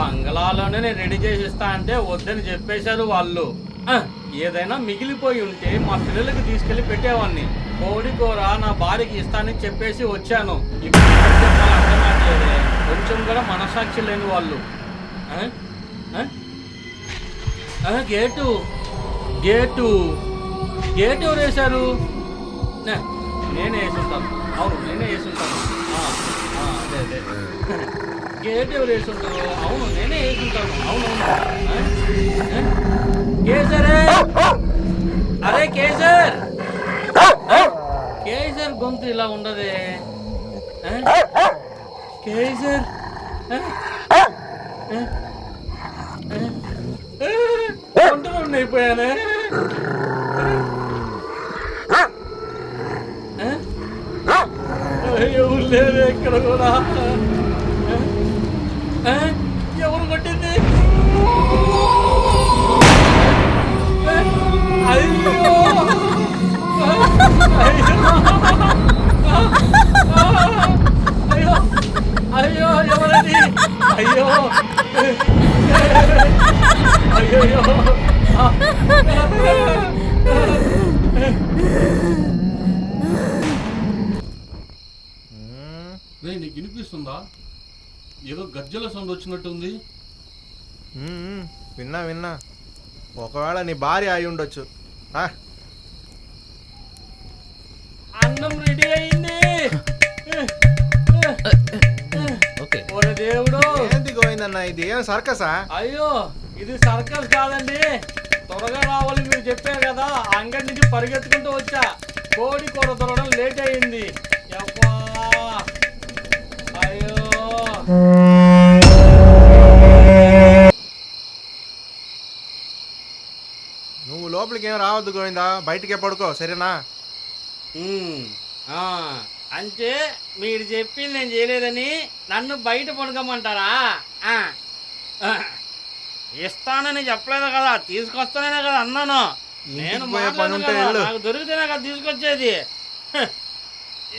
బంగళాలోనే నేను రెడీ చేసి ఇస్తా అంటే వద్దని చెప్పేశారు వాళ్ళు. ఏదైనా మిగిలిపోయి ఉంటే మా పిల్లలకి తీసుకెళ్ళి పెట్టేవాడిని కోడి కూర నా భార్యకి ఇస్తానని చెప్పేసి వచ్చాను. ఇప్పుడు ఏం చెప్పాలో అర్థం కావట్లేదే. కొంచెం కూడా మనసాక్షి లేని వాళ్ళు. గేటు. గేటు. గేట్ ఎవరు వేశారు? నేనే వేసుంటాను. అవును నేనే వేసుంటాను. అదే అదే. గేట్ ఎవరు అవును నేనే వేసుంటాను. అవునవును ఆ? ఆ? కేసరే అరే కేసర్? కేసర్ గొంతు ఇలా ఉండదే? కేసర్? ఒంటరి అయిపోయానే ఎవరు లేరు ఇక్కడ కూడా? ఎవరు కొట్టింది? అయ్యో! అయ్యో! అయ్యో! ఎవరది? అయ్యో! అయ్యో రే నీకు వినిపిస్తుందా? ఏదో గజ్జల సౌండ్ వచ్చినట్టుంది. విన్నా విన్నా. ఒకవేళ నీ భార్య అయి ఉండొచ్చు. ఆ, అన్నం రెడీ అయింది. ఓకే. ఓరే దేవుడు. ఏంది గోవిందన్న ఇది ఏం సర్కసా? అయ్యో ఇది సర్కస్ కాదండి. త్వరగా రావాలి మీరు చెప్పారు కదా. అంగడి నుంచి పరిగెత్తుకుంటూ వచ్చా. కోడి కూర దొరకడం లేట్ అయింది లోపలికి ఏం రావద్దు గోవిందా? బయటికే పడుకో సరేనా? అంటే మీరు చెప్పింది నేను చేయలేదని నన్ను బయట పడుకోమంటారా? ఇస్తానని చెప్పలేదు కదా తీసుకొస్తానే కదా అన్నాను. నేను. నాకు దొరికితేనే కదా తీసుకొచ్చేది.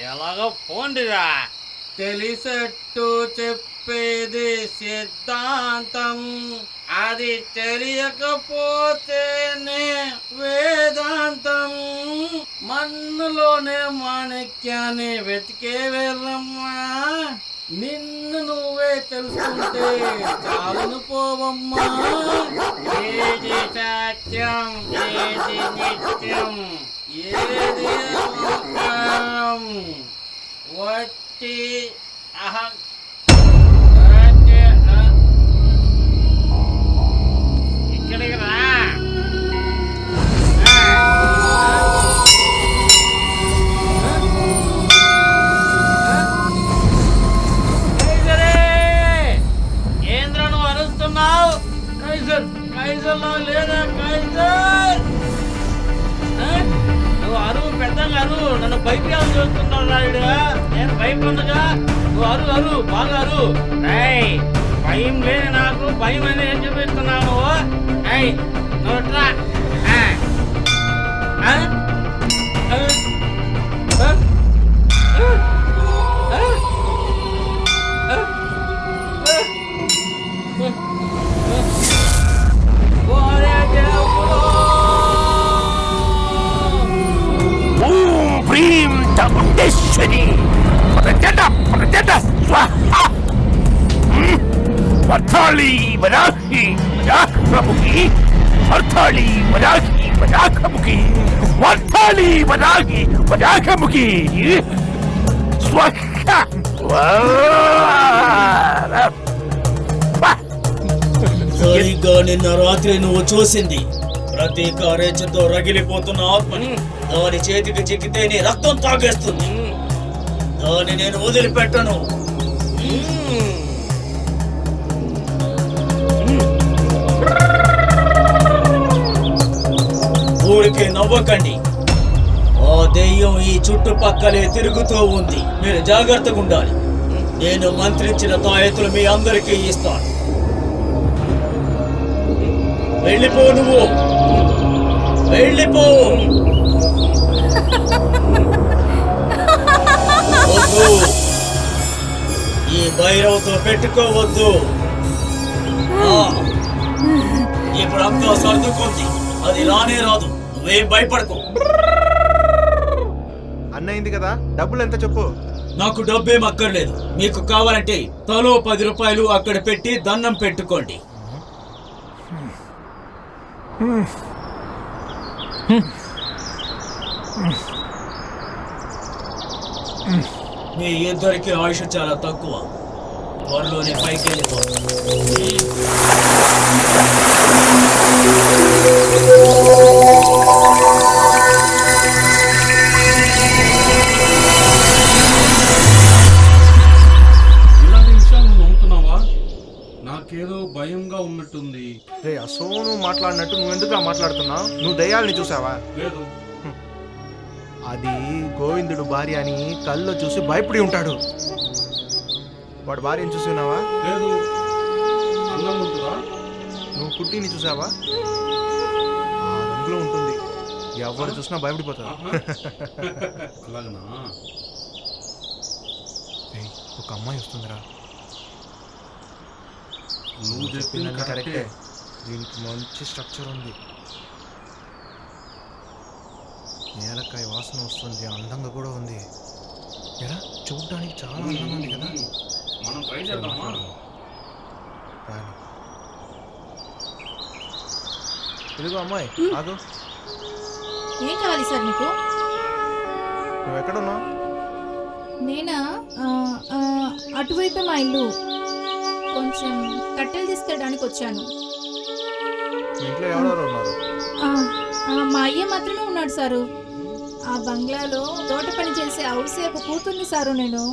ఎలాగో పోండిరా. తెలిసట్టు చెప్పేది సిద్ధాంతం. అది తెలియకపోతేనే వేదాంతం. మన్నులోనే మాణిక్యాన్ని వెతికే వెళ్ళమ్మా. నిన్ను నువ్వే తెలుసుకుంటే చాలును పోవమ్మా. ఏది సత్యం ఏది నిత్యం ఏది అహంకారం వట్టి కైసర్లో లేదా కైసర్ ఆ? నువ్వు అరువు పెద్దగా అరువు. నన్ను భయపడాలని చూస్తున్నావు రాయుడు నేను భయపడగా నువ్వు అరు అరు బాగా అరు ఏయ్ భయం లేని నాకు. భయం అని ఏం చూపిస్తున్నావు నువ్వు ఏయ్ నువ్వు చాముండేశ్వరి ప్రజట ప్రజట స్వాహ హ్మ్. వర్ధాళి వరాహి వరాహముఖి వర్ధాళి వరాహి వరాహముఖి వర్ధాళి వరాహి వరాహముఖి స్వాహ సరిగ్గా నా రాత్రి నువ్వు చూసింది. ప్రతి కారేచతో రగిలిపోతున్న ఆత్మని దాని చేతికి చిక్కితే నీ రక్తం తాగేస్తుంది. దాన్ని నేను వదిలిపెట్టను. ఊరికే నవ్వకండి. ఆ దెయ్యం ఈ చుట్టుపక్కలే తిరుగుతూ ఉంది. మీరు జాగ్రత్తగా ఉండాలి. నేను మంత్రించిన తాయెత్తులు మీ అందరికీ ఇస్తాను. వెళ్ళిపో నువ్వు. వెళ్ళిపో. ఈ భైరవతో పెట్టుకోవద్దు. సర్దుకుంది. అది రానే రాదు. నువ్వేం భయపడకు. అన్న అయింది కదా డబ్బులు ఎంత చెప్పు. నాకు డబ్బేం అక్కర్లేదు. మీకు కావాలంటే తలో పది రూపాయలు అక్కడ పెట్టి దండం పెట్టుకోండి. మీ ఇద్దరికి ఆయుష్ చాలా తక్కువ. త్వరలోనే పైకి వెళ్ళిపోతుంది నాకేదో భయంగా ఉన్నట్టుంది. రే అసోను మాట్లాడినట్టు నువ్వు ఎందుకు మాట్లాడుతున్నావు నువ్వు దయ్యాలని చూసావా? లేదు. అది గోవిందుడు భార్య అని కళ్ళు చూసి భయపడి ఉంటాడు. వాడు భార్యను చూసినావా లేదు. అన్నం ఉంటుందా? నువ్వు కుట్టిని చూసావా? ఆ రంగులో ఉంటుంది. ఎవరు చూసినా భయపడిపోతారు. అలాగనా? ఒక అమ్మాయి వస్తుందిరా. నువ్వు చెప్పింది కరెక్టే దీనికి మంచి స్ట్రక్చర్ ఉంది. నేలకాయ వాసన వస్తుంది అందంగా కూడా ఉంది. ఎలా చూడడానికి చాలా అందంగా ఉంది కదా? మనం ట్రై చేద్దామా? రాని ఇదిగో అమ్మాయి ఆగు. ఏం కావాలి సార్ మీకు నువ్వు ఎక్కడున్నావు? నేనా? అటువైపే మా ఇల్లు. కొంచెం కట్టెలు తీసుకెళ్ళడానికి వచ్చాను. మీ ఇంట్లో ఎవరెవరు ఉన్నారు? ఆ, ఆ, మా అయ్య మాత్రమే ఉన్నాడు సారు. ఆ బంగ్లాలో తోట పని చేసే ఔసేపు కూతుర్ని సారు నేను.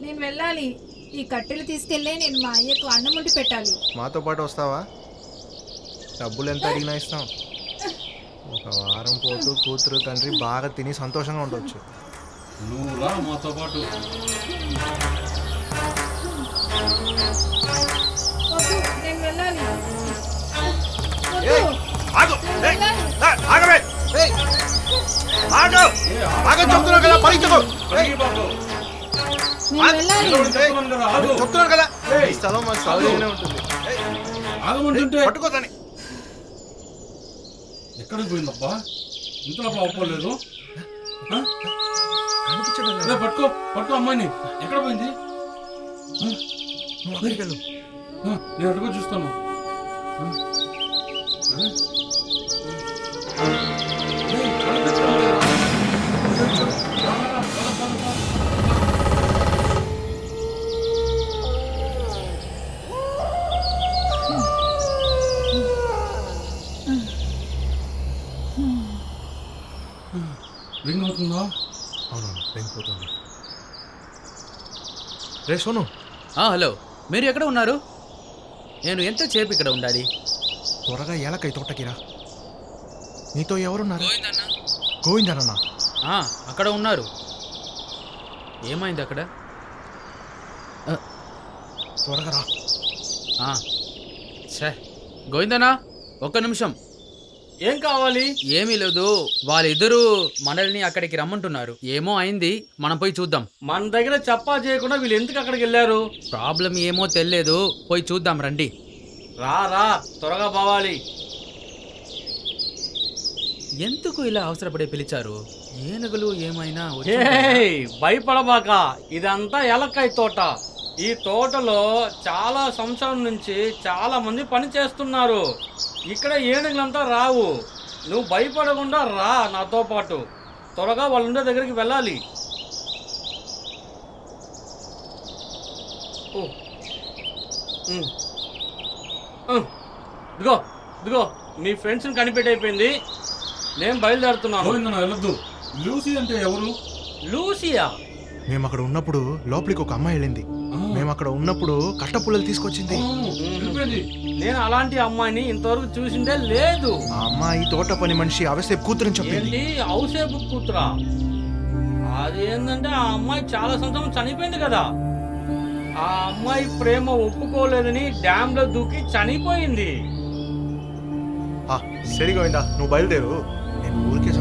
నేను వెళ్ళాలి. ఈ కట్టెలు తీసుకెళ్ళే నేను మా అయ్యకు అన్నం వండి పెట్టాలి. మాతో పాటు వస్తావా? డబ్బులు ఎంత అడిగినా ఇస్తాం. ఒక వారం పోతూ కూతురు తండ్రి బాగా తిని సంతోషంగా ఉండొచ్చు. నువ్వు రా మాతో పాటు. చెప్తున్నాను కదా వెళ్ళాలి. చెప్తున్నాను కదా, ఈ స్థలం మాకు సౌకర్యంగానే ఉంటుంది. ఆగమంటుంటే పట్టుకోదని ఎక్కడికి పోయిందబ్బా? ఇంట్లో అవ్వలేదు పట్టుకో పట్టుకో అమ్మాయిని. ఎక్కడ పోయింది? నువ్వు అక్కడికి వెళ్ళు నేను అడుగు చూస్తాను. రింగ్ అవుతుందా? అవునవును పెంగిపోతుంది రే సోను. ఆ, హలో. మీరు ఎక్కడ ఉన్నారు? నేను ఎంత సేపు ఇక్కడ ఉండాలి? త్వరగా ఏలకై తోటకిరా. నీతో ఎవరున్నారు? గోవిందనన్నా? ఆ, అక్కడ ఉన్నారు. ఏమైంది అక్కడ? త్వరగా రా. ఆ, ఛే గోవిందనా ఒక్క నిమిషం. ఏం కావాలి? ఏమీ లేదు. వాళ్ళిద్దరూ మనల్ని అక్కడికి రమ్మంటున్నారు. ఏమో అయింది మనం పోయి చూద్దాం. మన దగ్గర చెప్పా చేయకుండా వీళ్ళు ఎందుకు అక్కడికి వెళ్ళారు? ప్రాబ్లం ఏమో తెలియదు. పోయి చూద్దాం రండి. రా రా త్వరగా పోవాలి. ఎందుకు ఇలా అవసరపడే పిలిచారు? ఏనుగులు ఏమైనా ఏయ్ భయపడబాక. ఇదంతా ఎలక్కాయ తోట. ఈ తోటలో చాలా సంవత్సరం నుంచి చాలా మంది పని చేస్తున్నారు. ఇక్కడ ఏనుగులంతా రావు. నువ్వు భయపడకుండా రా నాతో పాటు. త్వరగా వాళ్ళ ఉండే దగ్గరికి వెళ్ళాలి. ఓ. ఉమ్. ఉమ్. ఇదిగో ఇదిగో మీ ఫ్రెండ్స్ని కనిపెట్టయిపోయింది నేను బయలుదేరుతున్నాను. వెళ్ళొద్దు. లూసీ అంటే ఎవరు? లూసియా? మేము అక్కడ ఉన్నప్పుడు లోపలికి ఒక అమ్మాయి వెళ్ళింది. మేము అక్కడ ఉన్నప్పుడు కట్టపుల్లలు తీసుకొచ్చింది. నేను అలాంటి అమ్మాయిని ఇంతవరకు చూసిందే లేదు. ఆ అమ్మాయి తోట పని మనిషి అవసేపు కూతురని చెప్పింది ఏంటి? ఔసేపు కూతురా? అదేంటంటే ఆ అమ్మాయి చాలా సంవత్సరం చనిపోయింది కదా. ఆ అమ్మాయి ప్రేమ ఒప్పుకోలేదని డ్యామ్లో దూకి చనిపోయింది. ఆ, సరి గోవిందా నువ్వు బయలుదేరు. నేను ఊరికే